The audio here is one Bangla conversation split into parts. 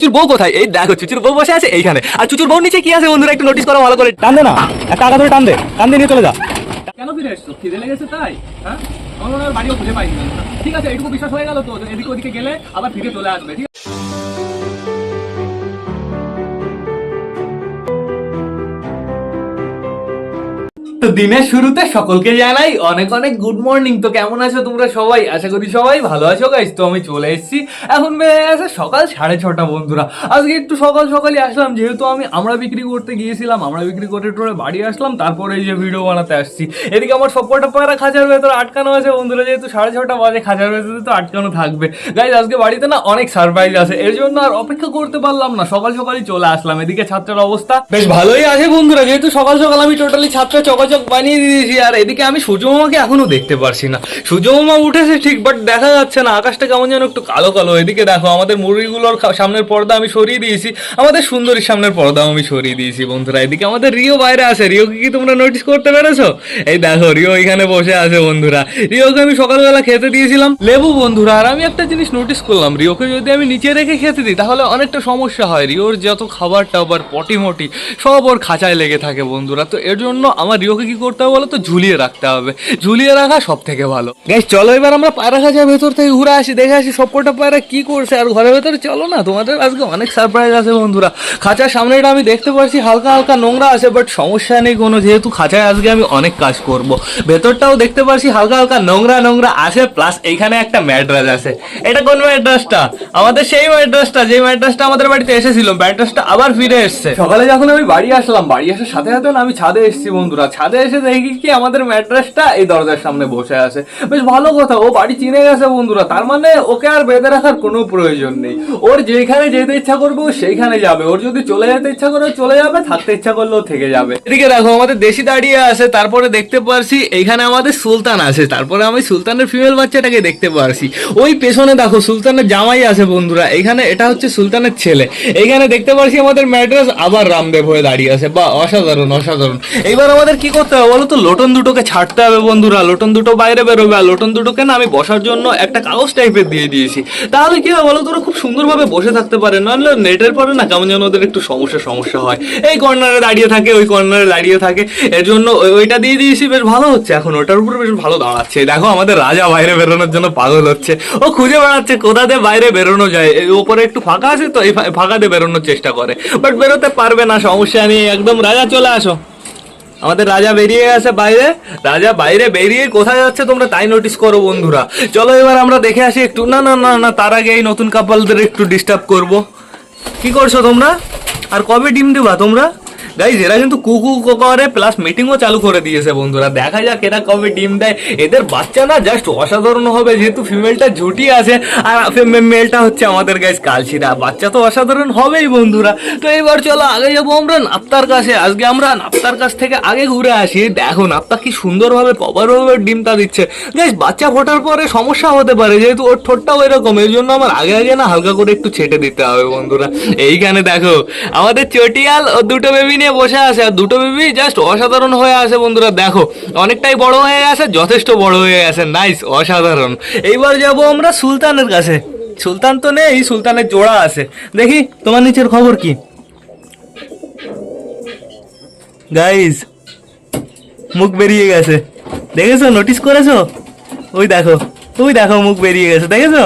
চুচুর বউ কোথায়? এই দেখো চুচুর বউ বসে আছে এইখানে। আর চুচুর বউ নিচে কি আছে বন্ধুরা? একটু নোটিস করো ভালো করে। টান দে না। একটা আগা ধরে টান দে টান দিয়ে নিয়ে চলে যা। কেন ফিরে এসছো? খিদে লেগেছে তাই? হ্যাঁ? আমার মনে হয় বাড়িও খুঁজে পাইনি। ঠিক আছে এইটুকু বিশ্বাস হয়ে গেল তো এদিক এদিকে ওদিকে গেলে আবার ফিরে চলে আসবে। ঠিক আছে? তো দিনের শুরুতে সকলকে জানাই অনেক অনেক গুড মর্নিং তো কেমন আছো তোমরা সবাই? আশা করি সবাই ভালো আছো গাইস তো আমি চলে এসেছি। এখন বেড়ে গেছে সকাল সাড়ে ছটা, বন্ধুরা। আজকে একটু সকাল সকালই আসলাম, যেহেতু আমি আমরা বিক্রি করতে গিয়েছিলাম, আমরা বিক্রি করে টোরে বাড়ি আসলাম, তারপরে যে ভিডিও বানাতে আসছি। এদিকে আমার সবকটা পায়রা খাঁচার ভেতরে আটকানো আছে, বন্ধুরা। যেহেতু সাড়ে ছটা বাজে, খাঁচার ভেতরে তো আটকানো থাকবে। গাইজ আজকে বাড়িতে না অনেক সারপ্রাইজ আছে। এর জন্য আর অপেক্ষা করতে পারলাম না। সকাল সকালই চলে আসলাম। এদিকে ছাত্রের অবস্থা বেশ ভালোই আছে, বন্ধুরা। যেহেতু সকাল সকাল আমি টোটালি ছাত্র চকাচক বানিয়ে দিয়েছি, আর এদিকে আমি সূর্যমামাকে এখনও দেখতে পারছি না। সূর্যমামা উঠেছে ঠিক বাট দেখা যাচ্ছে না। আকাশটা কেমন যেন একটু কালো কালো। এদিকে দেখো, আমাদের মুরগিগুলোর সামনের পর্দা আমি সরিয়ে দিয়েছি। আমাদের সুন্দরীর সামনের পর্দাও আমি সরিয়ে দিয়েছি, বন্ধুরা। এদিকে আমাদের রিও বাইরে আছে। রিওকে কি তোমরা নোটিস করতে পেরেছ? এই দেখো, রিও এখানে বসে আছে, বন্ধুরা। রিওকে আমি সকালবেলা খেতে দিয়েছিলাম। লেবু, বন্ধুরা, আর আমি একটা জিনিস নোটিস করলাম। রিওকে যদি আমি নিচে রেখে খেতে দিই, তাহলে অনেকটা সমস্যা হয়। রিওর যত খাবার টাবার পটি মটি সব ওর খাঁচায় লেগে থাকে, বন্ধুরা। তো এর জন্য আমার রিওকে কি করতে হবে বলো তো ঝুলিয়ে রাখতে হবে। ঝুলিয়ে রাখা সব থেকে ভালো। গ্যাস চলো এবার আমরা পায়রা খাঁচার ভেতর থেকে ঘুরে আসি দেখে আসি সবকটা পায়রা কি করছে। আর ঘরের ভেতরে চলো না তোমাদের আজকে অনেক সারপ্রাইজ আছে বন্ধুরা। খাঁচার সামনেটা আমি দেখতে পাচ্ছি হালকা হালকা নোংরা আছে বাট সমস্যা নেই কোনো যেহেতু খাঁচায় আজকে আমি অনেক কাজ করব। ভেতরটাও দেখতে পাচ্ছি হালকা হালকা নোংরা নোংরা আছে প্লাস এইখানে একটা ম্যাড্রাস আছে। এটা কোন ম্যাড্রাসটা? আমাদের সেই ম্যাড্রাসটা যে ম্যাড্রাসটা আমাদের বাড়িতে এসেছিল ম্যাড্রাসটা আবার ফিরে এসেছে। সকালে যখন আমি বাড়ি আসলাম বাড়ি আসার সাথে সাথে না আমি ছাদে এসেছি বন্ধুরা ছাদে এসে দেখি কি আমাদের ম্যাড্রাসটা এই দরজার সামনে বসে আছে। বেশ ভালো কথা, ও বাড়ি চিনে গেছে বন্ধুরা, তার মানে ওকে আর বেঁধে রাখার কোনো প্রয়োজন নেই। ওর যেখানে যেতে ইচ্ছা করবে সেইখানে যাবে। ওর যদি চলে যেতে ইচ্ছা করে চলে যাবে, থাকতে ইচ্ছা করলেও থেকে যাবে। এদিকে দেখো, আমাদের দেশি দাঁড়িয়ে আছে, তারপরে দেখতে পারছি এইখানে আমাদের সুলতান আছে। তারপরে আমি সুলতানের ফিমেল বাচ্চাটাকে দেখতে পারছি। ওই পেছনে দেখো, সুলতানের জামাই আছে বন্ধুরা, এখানে এটা হচ্ছে সুলতানের ছেলে। এখানে দেখতে পারছি আমাদের ম্যাড্রেস আবার রামদেব হয়ে দাঁড়িয়ে আছে। বা অসাধারণ অসাধারণ। এইবার আমাদের কি করতে হবে বলো তো লোটন দুটোকে ছাড়তে হবে বন্ধুরা, লোটন দুটো বাইরে বেরোবে, আর লোটন দুটোকে না আমি বসার জন্য একটা কাগজ টাইপের দিয়ে দিয়েছি। তাহলে কি হয় বলো তোরা খুব সুন্দরভাবে বসে থাকতে পারে, নাহলে নেটের পরে না কেমন যেন ওদের একটু সমস্যা সমস্যা হয়। এই কর্নারে দাঁড়িয়ে থাকে, ওই কর্নারে দাঁড়িয়ে থাকে, এর জন্য ওইটা দিয়ে দিয়েছি, বেশ ভালো হচ্ছে। এখন ওটার উপরে বেশ ভালো দাঁড়াচ্ছে। দেখো, আমাদের রাজা বাইরে বেরোনোর জন্য পাগল হচ্ছে। ও খুঁজে বেড়াচ্ছে কোথা দিয়ে বাইরে বেরোনো যায়। এই উপরে একটু ফাঁকা আছে তো, এই ফা- ফাঁকা দিয়ে বেরোনোর চেষ্টা করে। বাট বেরোতে পারবে না, সমস্যা নেই। একদম রাজা চলে আসো। আমাদের রাজা বেরিয়ে গেছে বাইরে। রাজা বাইরে বেরিয়ে কোথায় যাচ্ছে তোমরা তাই নোটিস করো বন্ধুরা। চলো এবার আমরা দেখে আসি একটু। না না না না, তার আগে এই নতুন কাপালদের একটু ডিস্টার্ব করব। কি করছ তোমরা? আর কবে ডিম দেবা তোমরা? গাইজ এরা কিন্তু কুকু করে প্লাস মিটিংও চালু করে দিয়েছে বন্ধুরা। দেখা যাক এরা কবে ডিম দেয়। এদের বাচ্চা না জাস্ট অসাধারণ হবে, যেহেতু ফিমেলটা ঝুটি আছে। আর মেলটা হচ্ছে আমাদের গাইজ কালচিরা বাচ্চা তো অসাধারণ হবেই বন্ধুরা। তো এবার চলো আগে যাব আমরা নাপ্তার কাছে। আজকে আমরা নাপ্তার কাছ থেকে আগে ঘুরে আসি। দেখো, নাপ্তা কি সুন্দরভাবে প্রপারভাবে ডিমটা দিচ্ছে। গাইজ বাচ্চা ফোটার পরে সমস্যা হতে পারে, যেহেতু ওর ঠোঁটটাও এরকম। এই জন্য আমার আগে আগে না হালকা করে একটু ছেটে দিতে হবে বন্ধুরা। এইখানে দেখো, আমাদের চটিয়াল ও দুটো বেবি নিয়ে বসে আছে। আর দুটো বেবি জাস্ট অসাধারণ হয়ে আছে বন্ধুরা, দেখো। অনেকটাই বড় হয়ে গেছে যথেষ্ট বড় হয়ে গেছে নাইস অসাধারণ। এইবার যাব আমরা সুলতানের কাছে। সুলতান তো নেই, সুলতানের জোড়া আছে। দেখি, তোমার নিচের খবর কি? গাইজ মুখ বেরিয়ে গেছে। দেখেছ? নোটিস করেছ? ওই দেখো ওই দেখো মুখ বেরিয়ে গেছে। দেখেছ?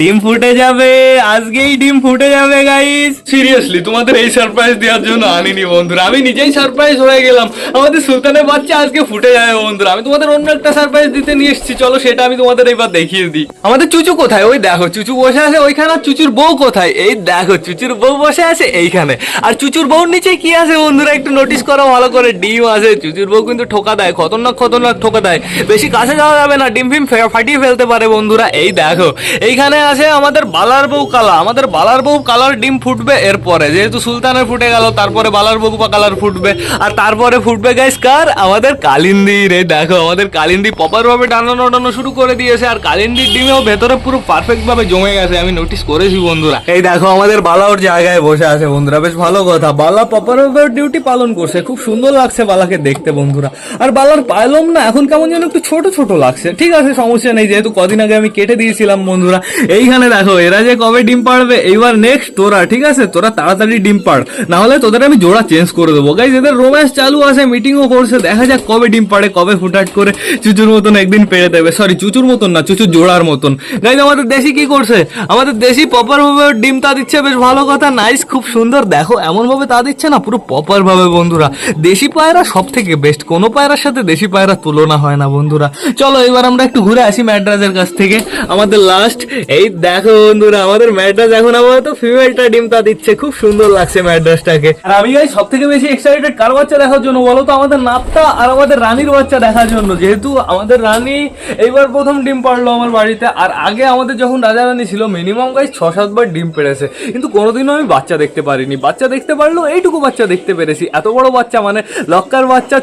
ডিম ফুটে যাবে, আজকেই ডিম ফুটে যাবে গাইস সিরিয়াসলি তোমাদের এই সারপ্রাইজ দেওয়ার জন্য আনিনি, বন্ধুরা। আমি নিজেই সারপ্রাইজ হয়ে গেলাম। আমাদের সুলতানের বাচ্চা আজকে ফুটে যাবে, বন্ধুরা। আমি তোমাদের অন্য একটা সারপ্রাইজ দিতে নিয়ে এসেছি। চলো সেটা আমি তোমাদের এবার দেখিয়ে দিই। আমাদের চুচু কোথায়? ওই দেখো, চুচু বসে আছে ওইখানে, আর চুচুর বউ কোথায়? এই দেখো, চুচুর বউ বসে আছে এইখানে। আর চুচুর বউর নিচে কি আছে, বন্ধুরা? একটু নোটিস করো, ভালো করে ডিম আছে। চুচুর বউ কিন্তু ঠোকা দেয়, খতরনাক খতরনাক ঠোকা দেয়। বেশি কাছে যাওয়া যাবে না, ডিম ফিম ফাটিয়ে ফেলতে পারে, বন্ধুরা। এই দেখো, এইখানে আছে আমাদের বালার বউ কালা। আমাদের বালার বউ কালার ডিম ফুটবে এরপরে। যেহেতু সুলতানের ফুটে গেল, তারপরে বালার বউ কালার ফুটবে। আর তারপরে ফুটবে গাইস কার? আমাদের কালিন্দির এই দেখো, আমাদের কালিন্দি প্রপার ভাবে টানানো টানো শুরু করে দিয়েছে। আর কালিন্দির ডিমেও ভেতরে পুরো পারফেক্ট ভাবে জমে গেছে, আমি নোটিস করেছি বন্ধুরা। এই দেখো, আমাদের বালা ওর জায়গায় বসে আছে বন্ধুরা, বেশ ভালো কথা। বালা প্রপার ভাবে ডিউটি পালন করছে, খুব সুন্দর লাগছে বালাকে দেখতে বন্ধুরা। আর বালার পায়লম না, এখন কেমন যেন একটু ছোট ছোট লাগছে। ঠিক আছে, সমস্যা নেই, যেহেতু কদিন আগে আমি কেটে দিয়েছিলাম বন্ধুরা এইখানে দেখো, এরা যে কবে ডিম পাড়বে? এইবার নেক্সট তোরা, ঠিক আছে? তোরা তাড়াতাড়ি ডিম পাড়। না হলে তোদের আমি জোড়া চেঞ্জ করে দেবো। গাইজ এদের রোম্যান্স চালু আছে মিটিংও করছে। দেখা যাক কবে ডিম পাড়ে, কবে ফুটাট করে চুচুর মতন একদিন পেড়ে দেবে। সরি চুচুর মতন না, চুচুর জোড়ার মতন। গাইজ আমাদের দেশি কি করছে? আমাদের দেশি প্রপার ভাবে ডিম তা দিচ্ছে, বেশ ভালো কথা। নাইস খুব সুন্দর। দেখো এমন ভাবে তা দিচ্ছে না, পুরো প্রপার ভাবে বন্ধুরা। দেশি পায়রা সব থেকে বেস্ট কোনো পায়রার সাথে দেশি পায়রা তুলনা হয় না, বন্ধুরা। চলো, এবার আমরা একটু ঘুরে আসি ম্যাড্রাসের কাছ থেকে। আমাদের লাস্ট এই দেখো বন্ধুরা, আমাদের ম্যাড্রাস এখন আপাতত ফিমেলটা ডিম তা দিচ্ছে। খুব সুন্দর লাগছে ম্যাড্রাসটাকে। আর আমি গাই সব থেকে বেশি এক্সাইটেড কার বাচ্চা দেখার জন্য? বলো তো আমাদের নাপটা আর আমাদের রানীর বাচ্চা দেখার জন্য। যেহেতু আমাদের রানী এইবার প্রথম ডিম পারল আমার বাড়িতে, আর আগে আমাদের যখন রাজা রানী ছিল মিনিমাম গাই ছ সাতবার ডিম পেড়েছে। কিন্তু কোনোদিনও আমি বাচ্চা দেখতে পারিনি। বাচ্চা দেখতে পারলেও এইটুকু বাচ্চা দেখতে পেরেছি। এত বড় বাচ্চা মানে লক্কার বাচ্চা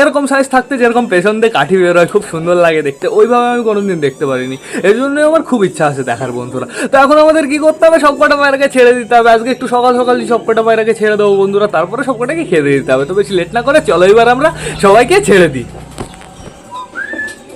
এরকম সাইজ থাকতে যেরকম পেছন দিয়ে কাঠি বেরোয় খুব সুন্দর লাগে দেখতে। ওইভাবে আমি কোনোদিন দেখতে পারিনি। এই জন্য আমার খুব ইচ্ছা আছে দেখার বন্ধুরা। তো এখন আমাদের কি করতে হবে? সবকটা পায়রাকে ছেড়ে দিতে হবে। আজকে একটু সকাল সকাল সবকটা পায়রাকে ছেড়ে দেবো বন্ধুরা। তারপরে সবকটাকে খেতে দিতে হবে। তো বেশি লেট না করে চলো এবার আমরা সবাইকে ছেড়ে দিই।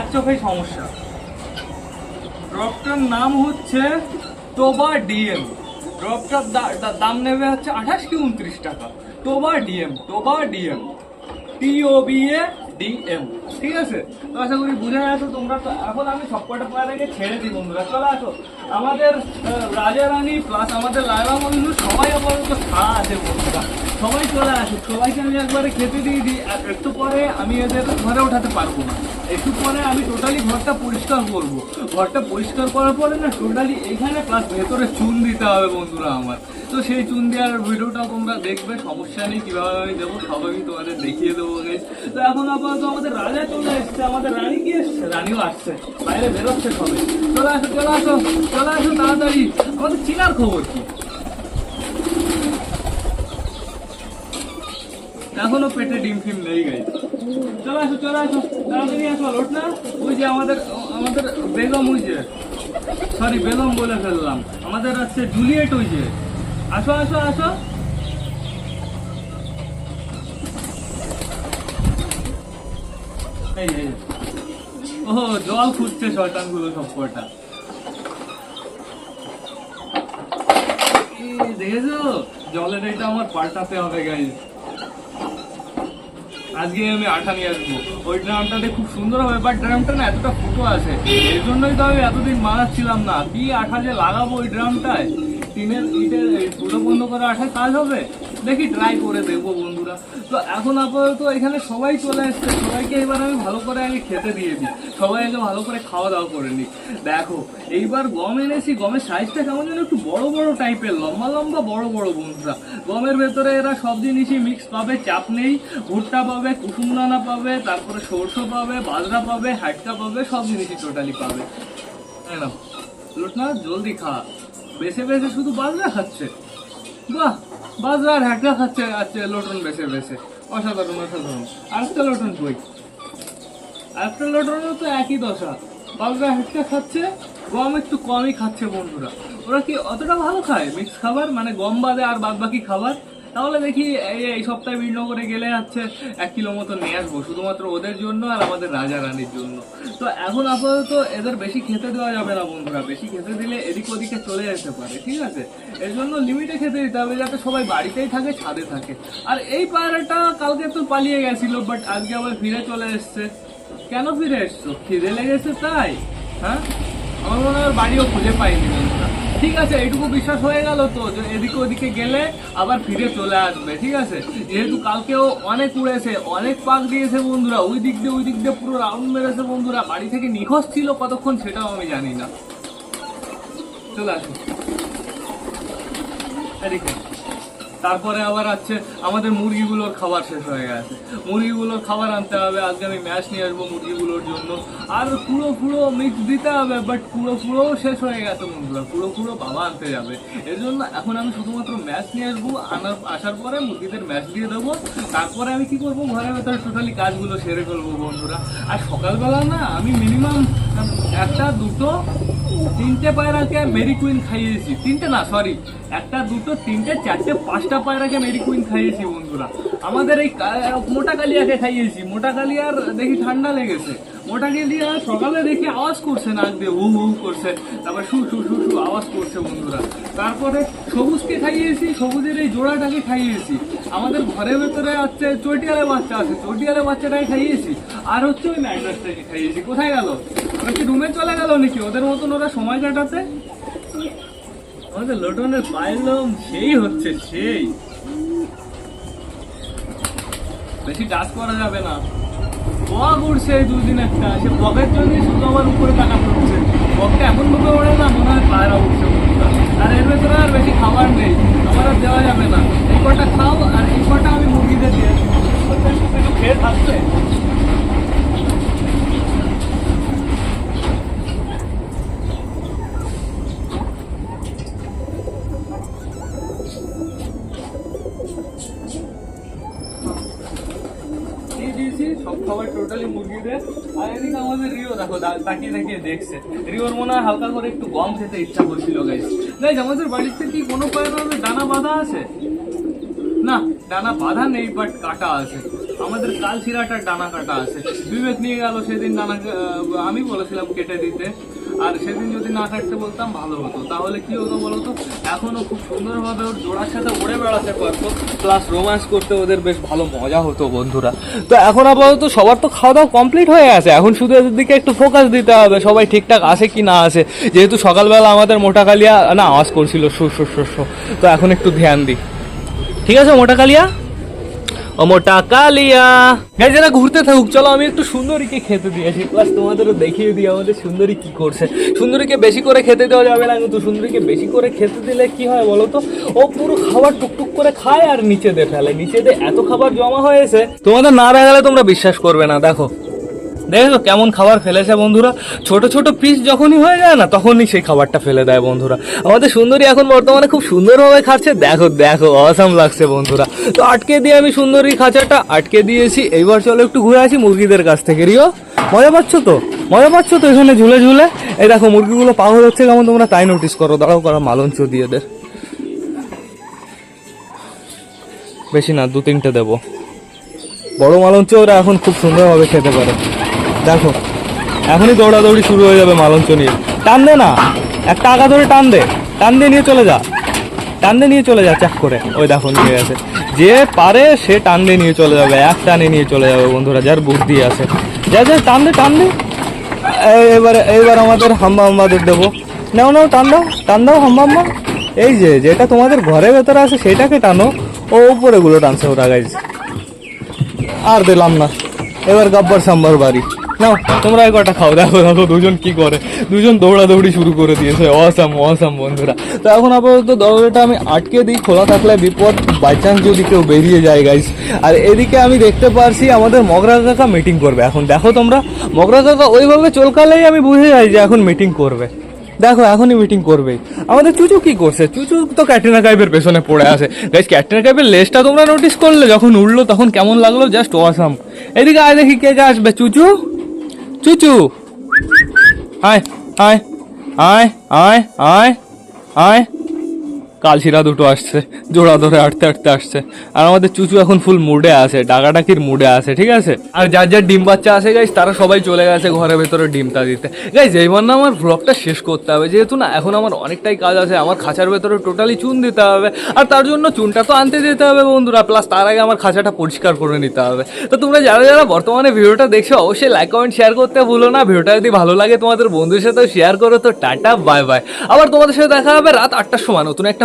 এক চোখেই সমস্যা। ড্রপটার নাম হচ্ছে টোবা ডিএম। ড্রপটার দাম নেবে হচ্ছে আঠাশ কি উনত্রিশ টাকা। Toba DM Toba DM. T O B A DM ঠিক আছে? তো আশা করি বুঝে গেছো তোমরা তো। এখন আমি সবকটা পায়রাকে ছেড়ে দিই বন্ধুরা। চলে আসো। আমাদের রাজা রানী প্লাস আমাদের লাইবা বন্ধু সবাই আপাতত খাওয়া আছে বন্ধুরা। সবাই চলে আসুক। সবাইকে আমি একবারে খেতে দিয়ে দিই। আর একটু পরে আমি এদের ঘরে ওঠাতে পারব না। একটু পরে আমি টোটালি ঘরটা পরিষ্কার করব। ঘরটা পরিষ্কার করার পরে না টোটালি এখানে প্লাস ভেতরে চুন দিতে হবে বন্ধুরা আমার। তো সেই চুন দেওয়ার ভিডিওটাও তোমরা দেখবে। সমস্যা নেই, কীভাবে আমি দেবো সবাই তোমাদের দেখিয়ে দেবো। তো এখন আপাতত আমাদের রাজা এখনও পেটে ডিম ফিম নেই গাই চলে আসো চলে আসো, তাড়াতাড়ি আসো লোট না। ওই যে আমাদের আমাদের বেগম ওই যে সরি বেগম বলে ফেললাম। আমাদের আছে জুলিয়েট ওই যে। আসো আসো আসো। এই এই। ও জল খুঁজছে শয়তানগুলো সব কটা দেখেছ? জলের এটা আমার পাল্টাতে হবে গাইজ আজকে আমি আঠা নিয়ে আসব। ওই ড্রামটাতে খুব সুন্দর হবে বাট ড্রামটা না এতটা ফুটো আছে। এই জন্যই তো আমি এতদিন বানাচ্ছিলাম না। কি আঠা যে লাগাবো ওই ড্রামটায়? টিনের ইটের ফুটো বন্ধ করে আঠায় কাজ হবে? দেখি ট্রাই করে দেখব বন্ধুরা। তো এখন আপাতত এখানে সবাই চলে এসছে সবাইকে এবার আমি ভালো করে আমি খেতে দিয়ে দিই। সবাই আগে ভালো করে খাওয়া দাওয়া করে নিই দেখো, এইবার গম এনেছি। গমের সাইজটা কেমন যেন একটু বড় বড় টাইপের লম্বা লম্বা বড় বড় বন্ধুরা। গমের ভেতরে এরা সব জিনিসই মিক্স পাবে। চাপ নেই। ভুট্টা পাবে কুসুম দানা পাবে, তারপরে সরষে পাবে, বাজরা পাবে, হাটকা পাবে, সব জিনিসই টোটালি পাবে। না জলদি খা। বেছে বেছে শুধু বাজরা খাচ্ছে। বাহ! বাজরা আর হ্যাকড়া খাচ্ছে, আছে লটন বেছে বেছে। অসাধারণ অসাধারণ। আরেকটা লটন কই? আরেকটা লটনও তো একই দশা। বাজরা হ্যাকটা খাচ্ছে, গম একটু কমই খাচ্ছে বন্ধুরা। ওরা কি অতটা ভালো খায়? মিক্স খাবার? মানে গম বাদে আর বাদ বাকি খাবার? তাহলে দেখি এই সপ্তাহে বিনগরে গেলে হচ্ছে এক কিলো মতো নিয়ে আসব, শুধুমাত্র ওদের জন্য আর আমাদের রাজা রানীর জন্য। তো এখন আপাতত এদের বেশি খেতে দেওয়া যাবে না বন্ধুরা, বেশি খেতে দিলে এদিক ওদিকে চলে যেতে পারে, ঠিক আছে? এর জন্য লিমিটে খেতে দিতে হবে যাতে সবাই বাড়িতেই থাকে, ছাদে থাকে। আর এই পায়রাটা কালকে তো পালিয়ে গেছিল বাট আজকে আবার ফিরে চলে এসছে। কেন ফিরে এসছো? খিদে লেগেছে তাই হ্যাঁ? আমার মনে হয় বাড়িও খুঁজে পাইনি ঠিক আছে, এইটুকু বিশ্বাস হয়ে গেল তো যে এদিকে ওদিকে গেলে আবার ফিরে চলে আসবে, ঠিক আছে? যেহেতু কালকেও অনেক উড়েছে, অনেক পাক দিয়েছে বন্ধুরা, ওই দিক দিয়ে, ওই দিক দিয়ে পুরো রাউন্ড মেরেছে বন্ধুরা। বাড়ি থেকে নিখোঁজ ছিল কতক্ষণ সেটাও আমি জানি না। চলে আসুন। এদিকে। তারপরে আবার আছে আমাদের মুরগিগুলোর খাবার শেষ হয়ে গেছে। মুরগিগুলোর খাবার আনতে হবে, আজকে আমি ম্যাশ নিয়ে আসব মুরগিগুলোর জন্য। আর পুরো পুরো মিক্স দিতে হবে বাট পুরো পুরো শেষ হয়ে গেছে বন্ধুরা, পুরো পুরো বাবা আনতে যাবে। এর জন্য এখন আমি শুধুমাত্র ম্যাশ নিয়ে আসব, আনার আসার পরে মুরগিদের ম্যাশ দিয়ে দেবো। তারপরে আমি কি করব ঘরের ভেতরে টোটালি কাজগুলো সেরে ফেলব বন্ধুরা। আর সকালবেলা না, আমি মিনিমাম একটা, দুটো তিনটে পায়রাকে মেরি কুইন খাইয়েছি। তিনটে না সরি একটা, দুটো, তিনটে, চারটে, পাঁচটা পায়রাকে মেরি কুইন খাইয়েছি বন্ধুরা। আমাদের এই মোটা কালিয়াকে খাইয়েছি। মোটা কালিয়ার দেখি ঠান্ডা লেগেছে। মোটা কালিয়া সকালে দেখি আওয়াজ করছে নাক দিয়ে হু হু করছে। তারপর শু শু শু শু আওয়াজ করছে বন্ধুরা। তারপরে সবুজকে খাইয়েছি, সবুজের এই জোড়াটাকে খাইয়েছি। আমাদের ঘরের ভেতরে হচ্ছে চটিয়ালে বাচ্চা আছে, চটিয়ালে বাচ্চাটাকে খাইয়েছি। আর হচ্ছে ওই ম্যাগনাসটাকে খাইয়েছি। কোথায় গেল? ওরা রুমে চলে গেল নাকি? ওদের মতন ওরা সময় কাটাতে? আমাদের লোটনের পাইলম সেই হচ্ছে, সেই। বেশি টাচ করা যাবে না। বক উড়ছে এই দুদিন একটা। সে বকের জন্য শুধু আমার উপরে টাকা পড়ছে। বকটা এমন ভাবে ওড়ে না, মনে হয় পায়রা উঠছে আর এর ভেতরে আর বেশি খাবার নেই। আমার আর দেওয়া যাবে না এই কটা খাও আর এই কটা আমি মুরগিদের দিয়ে দিই। একটু খেয়ে থাকবে দিয়ে দিয়েছি সব খাবার টোটালি মুরগিদের আর এদিকে আমাদের রিও দেখো দা- তাকিয়ে তাকিয়ে দেখছে। রিওর মনে হয় হালকা করে একটু গম খেতে ইচ্ছা করছিল গাইজ গাইজ আমাদের বাড়িতে কি কোনো কারণে দানা বাঁধা আছে? না ডানা বাঁধা নেই বাট কাটা আছে। আমাদের কাল শিরাটার ডানা কাটা আছে। বিবেক নিয়ে গেল সেদিন ডানা আমি বলেছিলাম কেটে দিতে। আর সেদিন যদি না কাটতে বলতাম, ভালো হতো। তাহলে কি হতো বলতো? এখনও খুব সুন্দরভাবে ওর জোড়ার সাথে উড়ে বেড়াতে পারতো। প্লাস রোম্যান্স করতে ওদের বেশ ভালো মজা হতো বন্ধুরা। তো এখন আপাতত সবার তো খাওয়া দাওয়া কমপ্লিট হয়ে গেছে। এখন শুধু এদের দিকে একটু ফোকাস দিতে হবে, সবাই ঠিকঠাক আসে কি না আসে যেহেতু সকালবেলা আমাদের মোটা কালিয়া না, আওয়াজ করছিল, শো শো শো শো। তো এখন একটু ধ্যান দিই। ঠিক আছে মোটা কালিয়া ও মোটা কালিয়া গাইজ এরা ঘুরতে থাকুক। চলো, আমি একটু সুন্দরীকে খেতে দিয়েছি প্লাস তোমাদেরও দেখিয়ে দিই আমাদের সুন্দরী কি করছে। সুন্দরীকে বেশি করে খেতে দেওয়া যাবে না কিন্তু সুন্দরীকে বেশি করে খেতে দিলে কি হয় বলো তো? ও পুরো খাবার টুকটুক করে খায় আর নিচে দিয়ে ফেলে। নিচে দিয়ে এত খাবার জমা হয়েছে। তোমাদের না রাখালে তোমরা বিশ্বাস করবে না, দেখো। দেখো কেমন খাবার ফেলেছে বন্ধুরা। ছোট ছোট পিস যখনই হয়ে যায় না, তখনই সেই খাবারটা ফেলে দেয় বন্ধুরা। আমাদের সুন্দরী এখন বর্তমানে খুব সুন্দরভাবে খাচ্ছে। দেখো দেখো অসাম লাগছে বন্ধুরা। তো আটকে দিয়ে আমি সুন্দরী খাঁচাটা আটকে দিয়েছি। এইবার চলো একটু ঘুরে আসি মুরগিদের কাছ থেকে। রিও, মজা পাচ্ছ তো? মজা পাচ্ছ তো এখানে ঝুলে ঝুলে? এই দেখো, মুরগিগুলো পাগল হচ্ছে কেমন? তোমরা তাই নোটিস করো। দাঁড়াও, করা মালঞ্চ দিয়ে এদের বেশি না দু তিনটে দেবো। বড় মালঞ্চ ওরা এখন খুব সুন্দরভাবে খেতে পারে। দেখো, এখনই দৌড়াদৌড়ি শুরু হয়ে যাবে মালঞ্চ নিয়ে টান দে না, একটা আগা ধরে টান দে, টান দিয়ে নিয়ে চলে যা। টান দিয়ে নিয়ে চলে যা, চেক করে। ওই দেখো, নিয়ে গেছে। যে পারে সে টান দিয়ে নিয়ে চলে যাবে, এক টানে নিয়ে চলে যাবে বন্ধুরা, যার বুদ্ধি আছে। যা যা, টান দে টান দে। এবার এবার আমাদের হাম্বা হাম্বাদের দেবো। নাও নাও, টান দাও টান দাও হাম্বা হাম্বা। এই যে, যেটা তোমাদের ঘরের ভেতরে আছে, সেটাকে টানো। ও উপরেগুলো টানছে ওরা গাইছে আর দিলাম না। এবার গাব্বার সাম্বার বাড়ি। নাও, তোমরা কটা খাও, দেখো দেখো, দুজন কি করে। দুজন দৌড়াদৌড়ি শুরু করে দিয়েছে। অসাম অসাম বন্ধুরা। তো এখন আপাতত দরজাটা আমি আটকে দিই, খোলা থাকলে বিপদ। বাই চান্স যদি কেউ বেরিয়ে যায় গাইস আর এদিকে আমি দেখতে পারছি, আমাদের মগরা কাকা মিটিং করবে। এখন দেখো তোমরা, মগরা কাকা ওইভাবে চলকালেই আমি বুঝে যাই যে এখন মিটিং করবে। দেখো, এখনই মিটিং করবে আমাদের চুচু কি করছে? চুচু তো ক্যাটরিনা কাইপের পেছনে পড়ে আছে। গাইস ক্যাটরিনা কাইপের লেজটা তোমরা নোটিস করলে, যখন উঠল, তখন কেমন লাগল? জাস্ট ওয়াসাম এদিকে আয় দেখি কে কে আসবে। চুচু? চুচু। আয় আয় আয় আয় আয় আয় কালশিরা দুটো আসছে, জোড়া ধরে আটতে আটতে আসছে। আর আমাদের চুচু এখন ফুল মুডে আছে, ডাকাডাকির মুডে আছে, ঠিক আছে? আর যার যার ডিম বাচ্চা আছে গাইস তারা সবাই চলে গেছে ঘরের ভেতরে ডিমটা দিতে। গাইস এইবার না আমার ব্লগটা শেষ করতে হবে, যেহেতু না, এখন আমার অনেকটাই কাজ আছে, আমার খাঁচার ভেতরে টোটালি চুন দিতে হবে। আর তার জন্য চুনটা তো আনতে দিতে হবে, বন্ধুরা প্লাস তার আগে আমার খাঁচাটা পরিষ্কার করে নিতে হবে। তো তোমরা যারা যারা বর্তমানে ভিডিওটা দেখছ, অবশ্যই লাইক কমেন্ট শেয়ার করতে ভুলো না। ভিডিওটা যদি ভালো লাগে তোমাদের বন্ধুদের সাথেও শেয়ার করো, তো টাটা বাই বাই আবার তোমাদের সাথে দেখা হবে রাত আটটার সময়, নতুন একটা